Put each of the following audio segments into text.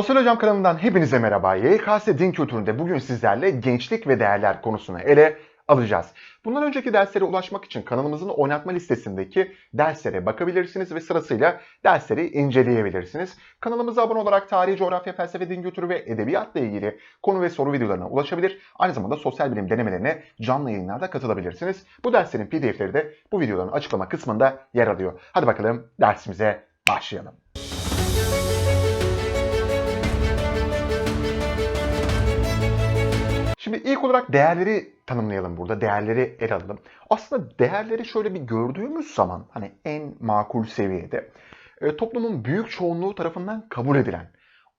Sosyal Hocam kanalından hepinize merhaba. YKS Din Kültürü'nde bugün sizlerle gençlik ve değerler konusunu ele alacağız. Bundan önceki derslere ulaşmak için kanalımızın oynatma listesindeki derslere bakabilirsiniz ve sırasıyla dersleri inceleyebilirsiniz. Kanalımıza abone olarak tarihi, coğrafya, felsefe, din kültürü ve edebiyatla ilgili konu ve soru videolarına ulaşabilir. Aynı zamanda sosyal bilim denemelerine canlı yayınlarda katılabilirsiniz. Bu derslerin pdf'leri de bu videoların açıklama kısmında yer alıyor. Hadi bakalım dersimize başlayalım. İlk olarak değerleri tanımlayalım burada. Değerleri ele alalım. Aslında değerleri şöyle bir gördüğümüz zaman hani en makul seviyede e, toplumun büyük çoğunluğu tarafından kabul edilen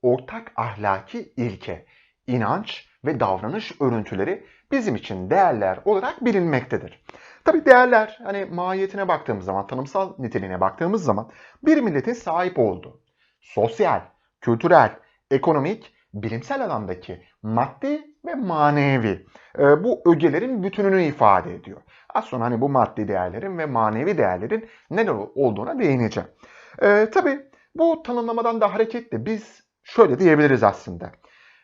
ortak ahlaki ilke, inanç ve davranış örüntüleri bizim için değerler olarak bilinmektedir. Tabii değerler hani mahiyetine baktığımız zaman, tanımsal niteliğine baktığımız zaman bir milletin sahip olduğu sosyal, kültürel, ekonomik, bilimsel alandaki maddi ve manevi e, bu ögelerin bütününü ifade ediyor. Az sonra hani bu maddi değerlerin ve manevi değerlerin neler olduğuna değineceğim. E, tabii bu tanımlamadan da hareketle biz şöyle diyebiliriz aslında.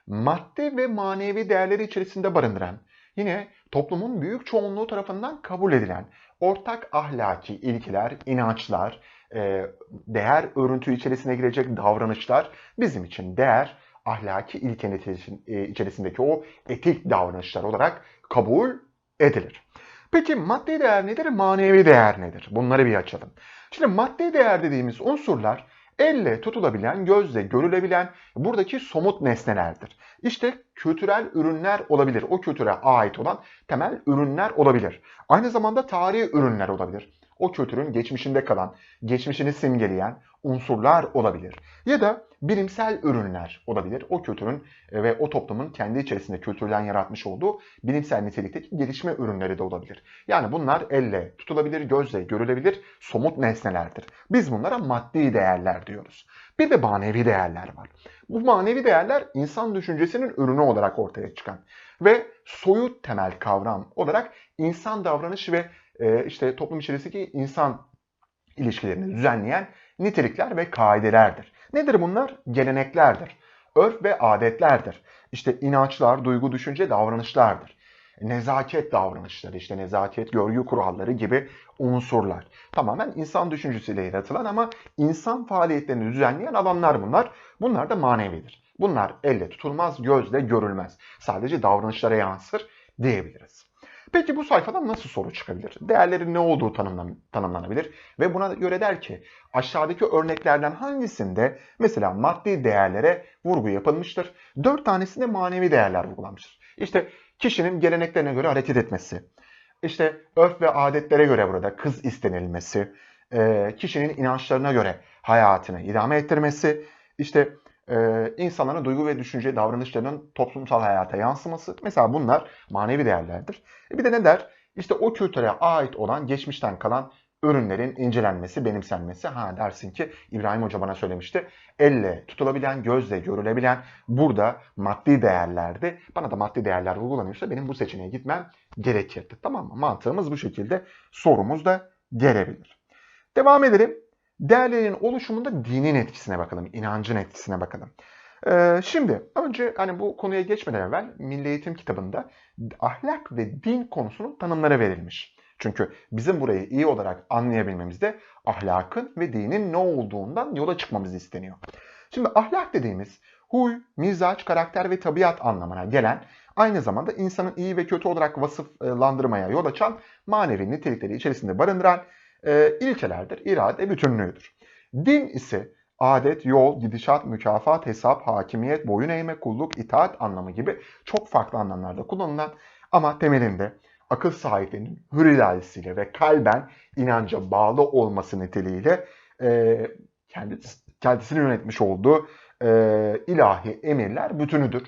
Maddi ve manevi değerleri içerisinde barındıran, yine toplumun büyük çoğunluğu tarafından kabul edilen ortak ahlaki ilkeler, inançlar, e, değer örüntü içerisine girecek davranışlar bizim için değer, ahlaki ilke e, içerisindeki o etik davranışlar olarak kabul edilir. Peki maddi değer nedir, manevi değer nedir? Bunları bir açalım. Şimdi maddi değer dediğimiz unsurlar elle tutulabilen, gözle görülebilen buradaki somut nesnelerdir. İşte kültürel ürünler olabilir. O kültüre ait olan temel ürünler olabilir. Aynı zamanda tarihi ürünler olabilir. O kültürün geçmişinde kalan, geçmişini simgeleyen unsurlar olabilir. Ya da bilimsel ürünler olabilir. O kültürün e, ve o toplumun kendi içerisinde kültürden yaratmış olduğu bilimsel nitelikteki gelişme ürünleri de olabilir. Yani bunlar elle tutulabilir, gözle görülebilir, somut nesnelerdir. Biz bunlara maddi değerler diyoruz. Bir de manevi değerler var. Bu manevi değerler insan düşüncesinin ürünü olarak ortaya çıkan ve soyut temel kavram olarak insan davranış ve e, işte toplum içerisindeki insan ilişkilerini düzenleyen nitelikler ve kaidelerdir. Nedir bunlar? Geleneklerdir. Örf ve adetlerdir. İşte inançlar, duygu, düşünce, davranışlardır. Nezaket davranışları, işte nezaket, görgü kuralları gibi unsurlar. Tamamen insan düşüncesiyle yaratılan ama insan faaliyetlerini düzenleyen alanlar bunlar. Bunlar da manevidir. Bunlar elle tutulmaz, gözle görülmez. Sadece davranışlara yansır diyebiliriz. Peki bu sayfadan nasıl soru çıkabilir? Değerlerin ne olduğu tanımlan tanımlanabilir ve buna göre der ki aşağıdaki örneklerden hangisinde mesela maddi değerlere vurgu yapılmıştır? Dört tanesinde manevi değerler vurgulanmıştır. İşte kişinin geleneklerine göre hareket etmesi, işte örf ve adetlere göre burada kız istenilmesi, kişinin inançlarına göre hayatını idame ettirmesi, işte e, insanların duygu ve düşünce davranışlarının toplumsal hayata yansıması. Mesela bunlar manevi değerlerdir. E bir de ne der? İşte o kültüre ait olan geçmişten kalan ürünlerin incelenmesi, benimsenmesi. Ha dersin ki İbrahim Hoca bana söylemişti. Elle tutulabilen, gözle görülebilen burada maddi değerlerdi. Bana da maddi değerler vurgulanıyorsa benim bu seçeneğe gitmem gerekirdi. Tamam mı? Mantığımız bu şekilde sorumuz da gelebilir. Devam edelim. Değerlerin oluşumunda dinin etkisine bakalım, inancın etkisine bakalım. Ee, şimdi önce hani bu konuya geçmeden evvel Milli Eğitim kitabında ahlak ve din konusunun tanımları verilmiş. Çünkü bizim burayı iyi olarak anlayabilmemizde ahlakın ve dinin ne olduğundan yola çıkmamız isteniyor. Şimdi ahlak dediğimiz huy, mizaç, karakter ve tabiat anlamına gelen aynı zamanda insanın iyi ve kötü olarak vasıflandırmaya yol açan manevi nitelikleri içerisinde barındıran e, ilkelerdir, irade bütünlüğüdür. Din ise adet, yol, gidişat, mükafat, hesap, hakimiyet, boyun eğme, kulluk, itaat anlamı gibi çok farklı anlamlarda kullanılan ama temelinde akıl sahiplerinin hür iradesiyle ve kalben inanca bağlı olması niteliğiyle e, kendisi, kendisini yönetmiş olduğu e, ilahi emirler bütünüdür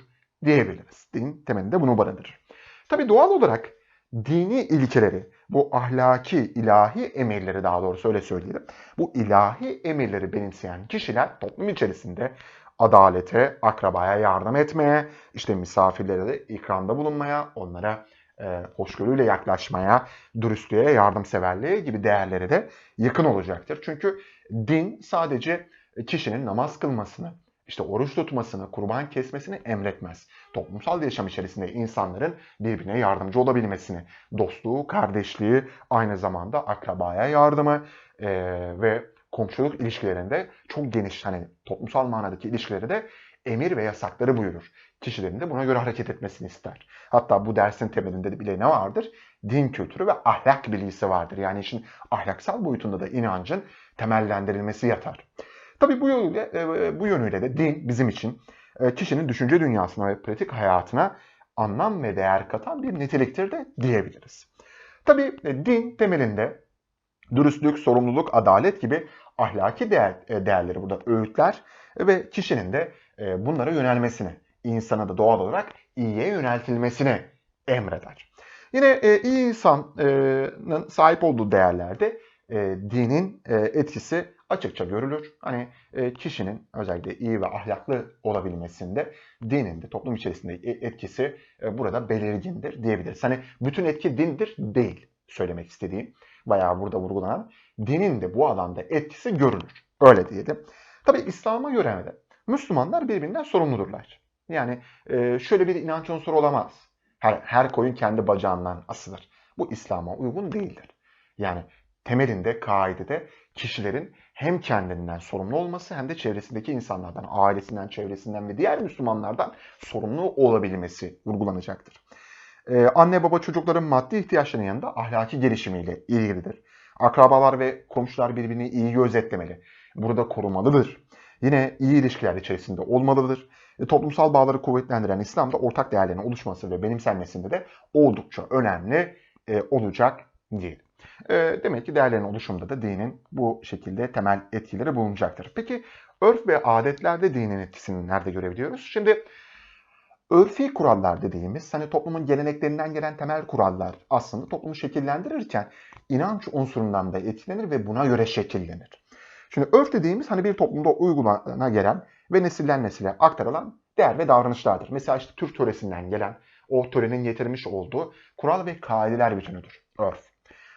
diyebiliriz. Din temelinde bunu barındırır. Tabi doğal olarak dini ilkeleri bu ahlaki, ilahi emirleri daha doğrusu öyle söyleyelim. Bu ilahi emirleri benimseyen kişiler toplum içerisinde adalete, akrabaya yardım etmeye, işte misafirlere de ikramda bulunmaya, onlara e, hoşgörüyle yaklaşmaya, dürüstlüğe, yardımseverliğe gibi değerlere de yakın olacaktır. Çünkü din sadece kişinin namaz kılmasını, işte oruç tutmasını, kurban kesmesini emretmez. Toplumsal yaşam içerisinde insanların birbirine yardımcı olabilmesini, dostluğu, kardeşliği, aynı zamanda akrabaya yardımı e, ve komşuluk ilişkilerinde çok geniş hani toplumsal manadaki ilişkileri de emir ve yasakları buyurur. Kişilerin de buna göre hareket etmesini ister. Hatta bu dersin temelinde de bile ne vardır? Din kültürü ve ahlak bilgisi vardır. Yani işin ahlaksal boyutunda da inancın temellendirilmesi yatar. Tabii bu yönüyle, e, bu yönüyle de din bizim için kişinin düşünce dünyasına ve pratik hayatına anlam ve değer katan bir niteliktir de diyebiliriz. Tabii e, din temelinde dürüstlük, sorumluluk, adalet gibi ahlaki değer, değerleri burada öğütler ve kişinin de bunlara yönelmesini, insana da doğal olarak iyiye yöneltilmesini emreder. Yine iyi insanın sahip olduğu değerlerde dinin etkisi açıkça görülür. Hani kişinin özellikle iyi ve ahlaklı olabilmesinde dinin de toplum içerisinde etkisi burada belirgindir diyebiliriz. Hani bütün etki dindir değil söylemek istediğim. Bayağı burada vurgulanan dinin de bu alanda etkisi görülür. Öyle diyelim. Tabi İslam'a göre de Müslümanlar birbirinden sorumludurlar. Yani şöyle bir inanç unsuru olamaz. Her, her koyun kendi bacağından asılır. Bu İslam'a uygun değildir. Yani temelinde, kaidede kişilerin hem kendinden sorumlu olması hem de çevresindeki insanlardan, ailesinden, çevresinden ve diğer Müslümanlardan sorumlu olabilmesi vurgulanacaktır. Ee, anne baba çocukların maddi ihtiyaçlarının yanında ahlaki gelişimiyle ilgilidir. Akrabalar ve komşular birbirini iyi gözetlemeli. Burada korumalıdır. Yine iyi ilişkiler içerisinde olmalıdır. E, toplumsal bağları kuvvetlendiren İslam'da ortak değerlerin oluşması ve benimsenmesinde de oldukça önemli e, olacak diyelim. E, demek ki değerlerin oluşumunda da dinin bu şekilde temel etkileri bulunacaktır. Peki örf ve adetlerde dinin etkisini nerede görebiliyoruz? Şimdi örfi kurallar dediğimiz hani toplumun geleneklerinden gelen temel kurallar aslında toplumu şekillendirirken inanç unsurundan da etkilenir ve buna göre şekillenir. Şimdi örf dediğimiz hani bir toplumda uygulana gelen ve nesilden nesile aktarılan değer ve davranışlardır. Mesela işte Türk töresinden gelen o törenin getirmiş olduğu kural ve kaideler bütünüdür örf.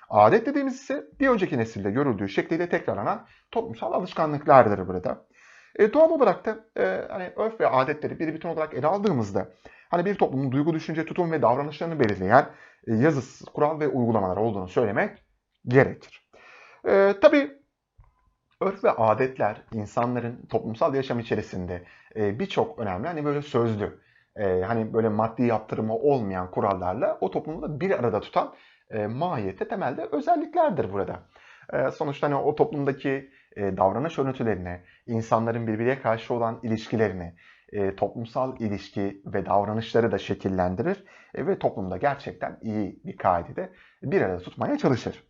Adet dediğimiz ise bir önceki nesilde görüldüğü şekliyle tekrarlanan toplumsal alışkanlıklardır burada. E, doğal olarak da e, hani örf ve adetleri bir bütün olarak ele aldığımızda hani bir toplumun duygu, düşünce, tutum ve davranışlarını belirleyen e, yazısız kural ve uygulamalar olduğunu söylemek gerekir. E, tabii örf ve adetler insanların toplumsal yaşam içerisinde e, birçok önemli hani böyle sözlü e, hani böyle maddi yaptırımı olmayan kurallarla o toplumu da bir arada tutan e, mahiyette temelde özelliklerdir burada. E, sonuçta hani o toplumdaki e, davranış örüntülerini, insanların birbirine karşı olan ilişkilerini, e, toplumsal ilişki ve davranışları da şekillendirir e, ve toplumda gerçekten iyi bir kaidede bir arada tutmaya çalışır.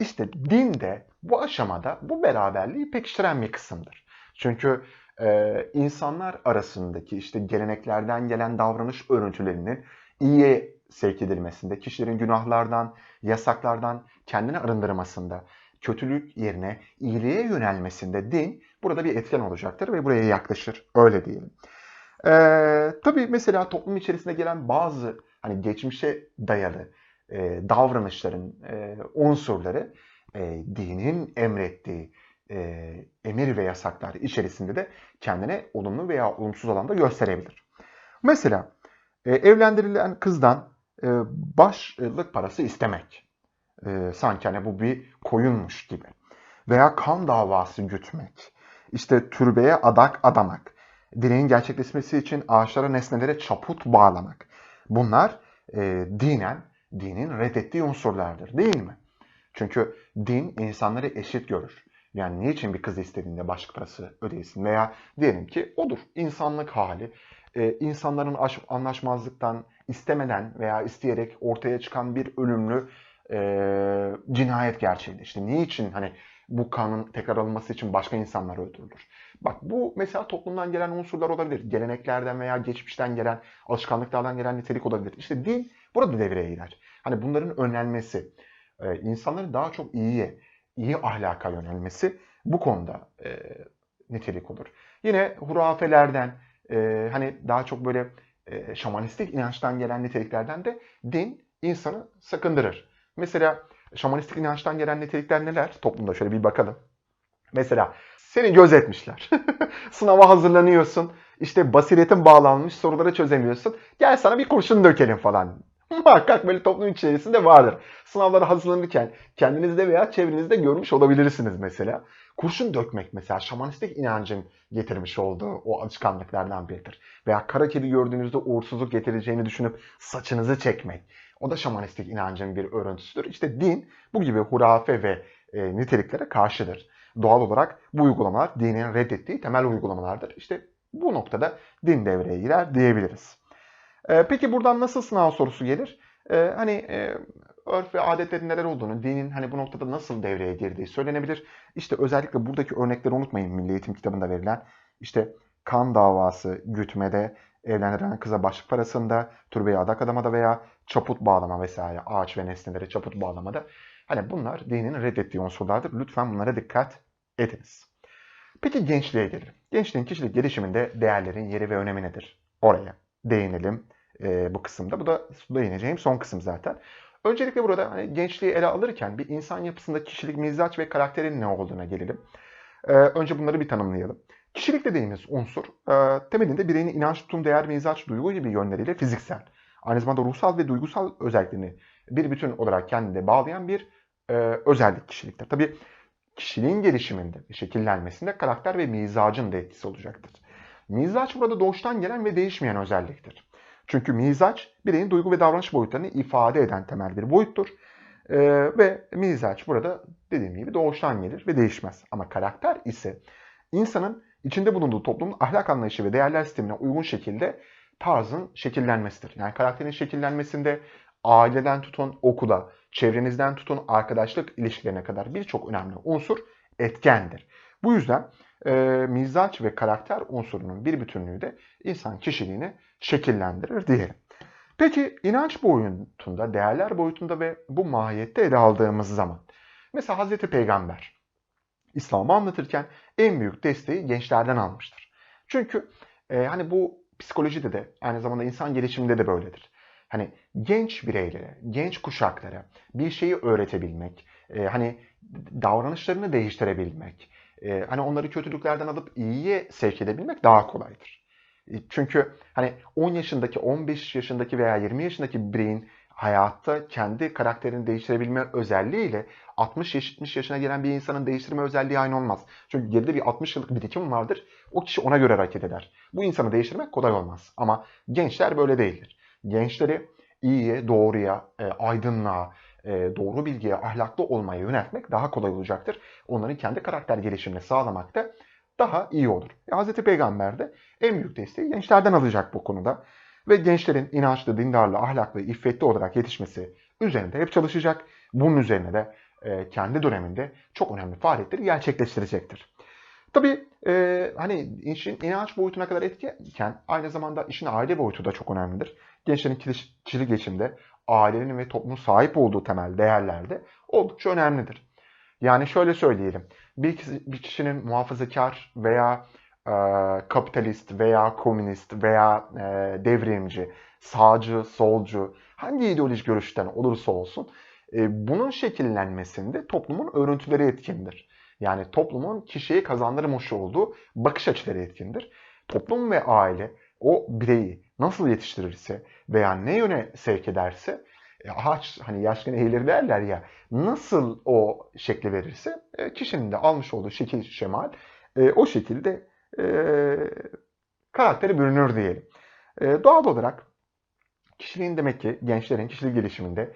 İşte din de bu aşamada bu beraberliği pekiştiren bir kısımdır. Çünkü e, insanlar arasındaki işte geleneklerden gelen davranış örüntülerinin iyiye sevk edilmesinde, kişilerin günahlardan, yasaklardan kendini arındırmasında, kötülük yerine iyiliğe yönelmesinde din burada bir etken olacaktır ve buraya yaklaşır. Öyle diyelim. Ee, tabii mesela toplum içerisinde gelen bazı hani geçmişe dayalı e, davranışların e, unsurları e, dinin emrettiği e, emir ve yasaklar içerisinde de kendine olumlu veya olumsuz alanda gösterebilir. Mesela e, evlendirilen kızdan başlık parası istemek. E, sanki hani bu bir koyunmuş gibi. Veya kan davası gütmek. İşte türbeye adak adamak. Dileğin gerçekleşmesi için ağaçlara, nesnelere çaput bağlamak. Bunlar e, dinen, dinin reddettiği unsurlardır değil mi? Çünkü din insanları eşit görür. Yani niçin bir kız istediğinde başlık parası ödeyesin? Veya diyelim ki odur insanlık hali. Ee, insanların anlaşmazlıktan, istemeden veya isteyerek ortaya çıkan bir ölümlü e, cinayet gerçekleşti. Niçin hani bu kanun tekrar alınması için başka insanlar öldürülür? Bak bu mesela toplumdan gelen unsurlar olabilir. Geleneklerden veya geçmişten gelen, alışkanlıklardan gelen nitelik olabilir. İşte din burada devreye girer. Hani bunların önlenmesi, e, insanların daha çok iyiye, iyi ahlaka yönelmesi bu konuda e, nitelik olur. Yine hurafelerden, e, hani daha çok böyle e, şamanistik inançtan gelen niteliklerden de din insanı sakındırır. Mesela şamanistik inançtan gelen nitelikler neler? Toplumda şöyle bir bakalım. Mesela seni gözetmişler. Sınava hazırlanıyorsun. İşte basiretin bağlanmış, soruları çözemiyorsun. Gel sana bir kurşun dökelim falan. Muhakkak böyle toplum içerisinde vardır. Sınavlara hazırlanırken kendinizde veya çevrenizde görmüş olabilirsiniz mesela. Kurşun dökmek mesela şamanistik inancın getirmiş olduğu o alışkanlıklardan biridir. Veya kara kedi gördüğünüzde uğursuzluk getireceğini düşünüp saçınızı çekmek. O da şamanistik inancın bir örüntüsüdür. İşte din bu gibi hurafe ve e, niteliklere karşıdır. Doğal olarak bu uygulamalar dinin reddettiği temel uygulamalardır. İşte bu noktada din devreye girer diyebiliriz. E, peki buradan nasıl sınav sorusu gelir? E, hani e, örf ve adetlerin neler olduğunu, dinin hani bu noktada nasıl devreye girdiği söylenebilir. İşte özellikle buradaki örnekleri unutmayın Milli Eğitim kitabında verilen. İşte kan davası gütmede, evlendirilen kıza başlık parasında, türbeye adak adamada veya çaput bağlama vesaire, ağaç ve nesnelere çaput bağlamada. Hani bunlar dinin reddettiği unsurlardır. Lütfen bunlara dikkat ediniz. Peki gençliğe gelelim. Gençliğin kişilik gelişiminde değerlerin yeri ve önemi nedir? Oraya değinelim e, bu kısımda. Bu da değineceğim son kısım zaten. Öncelikle burada hani gençliği ele alırken bir insan yapısında kişilik, mizaç ve karakterin ne olduğuna gelelim. E, önce bunları bir tanımlayalım. Kişilik dediğimiz unsur e, temelinde bireyin inanç, tutum, değer, mizaç, duygu gibi yönleriyle fiziksel, aynı zamanda ruhsal ve duygusal özelliklerini bir bütün olarak kendine bağlayan bir e, özellik kişiliktir. Tabii kişiliğin gelişiminde şekillenmesinde karakter ve mizacın da etkisi olacaktır. Mizaç burada doğuştan gelen ve değişmeyen özelliktir. Çünkü mizaç bireyin duygu ve davranış boyutlarını ifade eden temel bir boyuttur. Ee, ve mizaç burada dediğim gibi doğuştan gelir ve değişmez. Ama karakter ise insanın içinde bulunduğu toplumun ahlak anlayışı ve değerler sistemine uygun şekilde tarzın şekillenmesidir. Yani karakterin şekillenmesinde aileden tutun okula, çevrenizden tutun arkadaşlık ilişkilerine kadar birçok önemli unsur etkendir. Bu yüzden e, mizaç ve karakter unsurunun bir bütünlüğü de insan kişiliğini şekillendirir diyelim. Peki inanç boyutunda, değerler boyutunda ve bu mahiyette ele aldığımız zaman mesela Hazreti Peygamber İslam'ı anlatırken en büyük desteği gençlerden almıştır. Çünkü e, hani bu psikolojide de aynı zamanda insan gelişiminde de böyledir. Hani genç bireylere, genç kuşaklara bir şeyi öğretebilmek, e, hani davranışlarını değiştirebilmek, e, hani onları kötülüklerden alıp iyiye sevk edebilmek daha kolaydır. E, çünkü hani 10 yaşındaki, 15 yaşındaki veya 20 yaşındaki bir bireyin hayatta kendi karakterini değiştirebilme özelliğiyle 60-70 yaşına gelen bir insanın değiştirme özelliği aynı olmaz. Çünkü geride bir 60 yıllık birikim vardır. O kişi ona göre hareket eder. Bu insanı değiştirmek kolay olmaz. Ama gençler böyle değildir. Gençleri iyiye, doğruya, e, aydınlığa, doğru bilgiye, ahlaklı olmaya yöneltmek daha kolay olacaktır. Onların kendi karakter gelişimini sağlamak da daha iyi olur. E, Hz. Peygamber de en büyük desteği gençlerden alacak bu konuda. Ve gençlerin inançlı, dindarlı, ahlaklı, iffetli olarak yetişmesi üzerinde hep çalışacak. Bunun üzerine de e, kendi döneminde çok önemli faaliyetleri gerçekleştirecektir. Tabii e, hani işin inanç boyutuna kadar etkiken aynı zamanda işin aile boyutu da çok önemlidir. Gençlerin kişilik geçimde ailenin ve toplumun sahip olduğu temel değerler de oldukça önemlidir. Yani şöyle söyleyelim. Bir, kişi, bir kişinin muhafazakar veya e, kapitalist veya komünist veya e, devrimci, sağcı, solcu, hangi ideolojik görüşten olursa olsun e, bunun şekillenmesinde toplumun örüntüleri etkindir. Yani toplumun kişiye kazandırmış olduğu bakış açıları etkindir. Toplum ve aile o bireyi nasıl yetiştirirse veya ne yöne sevk ederse e, ağaç hani yaşken eğilir derler ya nasıl o şekli verirse e, kişinin de almış olduğu şekil şemal e, o şekilde karakteri bürünür diyelim. Doğal olarak kişiliğin demek ki gençlerin kişilik gelişiminde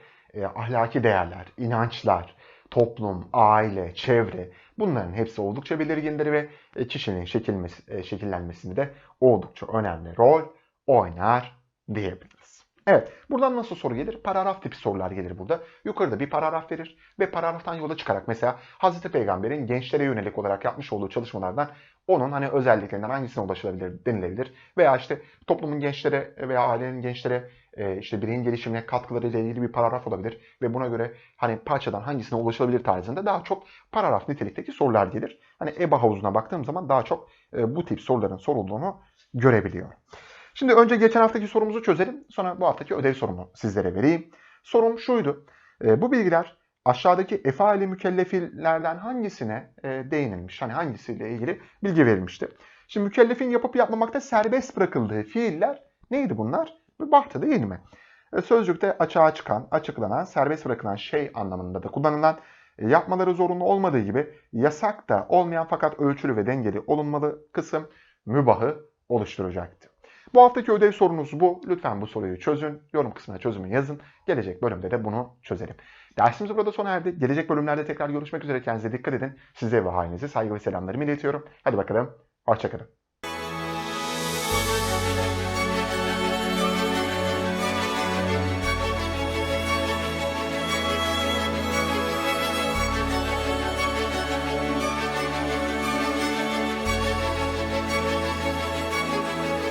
ahlaki değerler, inançlar, toplum, aile, çevre bunların hepsi oldukça belirgindir ve kişinin şekilmesi, şekillenmesinde de oldukça önemli rol oynar diyebiliriz. Evet, buradan nasıl soru gelir? Paragraf tipi sorular gelir burada. Yukarıda bir paragraf verir ve paragraftan yola çıkarak mesela Hazreti Peygamber'in gençlere yönelik olarak yapmış olduğu çalışmalardan onun hani özelliklerinden hangisine ulaşılabilir denilebilir. Veya işte toplumun gençlere veya ailenin gençlere e, işte bireyin gelişimine katkıları ile ilgili bir paragraf olabilir ve buna göre hani parçadan hangisine ulaşılabilir tarzında daha çok paragraf nitelikteki sorular gelir. Hani EBA havuzuna baktığım zaman daha çok e, bu tip soruların sorulduğunu görebiliyor. Şimdi önce geçen haftaki sorumuzu çözelim. Sonra bu haftaki ödev sorumu sizlere vereyim. Sorum şuydu. E, bu bilgiler aşağıdaki efali mükellefillerden hangisine e, değinilmiş? Hani hangisiyle ilgili bilgi verilmişti? Şimdi mükellefin yapıp yapmamakta serbest bırakıldığı fiiller neydi bunlar? Bahtı değil mi? E, Sözcükte açığa çıkan, açıklanan, serbest bırakılan şey anlamında da kullanılan, e, yapmaları zorunlu olmadığı gibi yasak da olmayan fakat ölçülü ve dengeli olunmalı kısım mübahı oluşturacaktı. Bu haftaki ödev sorunuz bu. Lütfen bu soruyu çözün. Yorum kısmına çözümü yazın. Gelecek bölümde de bunu çözelim. Dersimiz burada sona erdi. Gelecek bölümlerde tekrar görüşmek üzere. Kendinize dikkat edin. Size ve halinize saygı ve selamlarımı iletiyorum. Hadi bakalım. Hoşçakalın.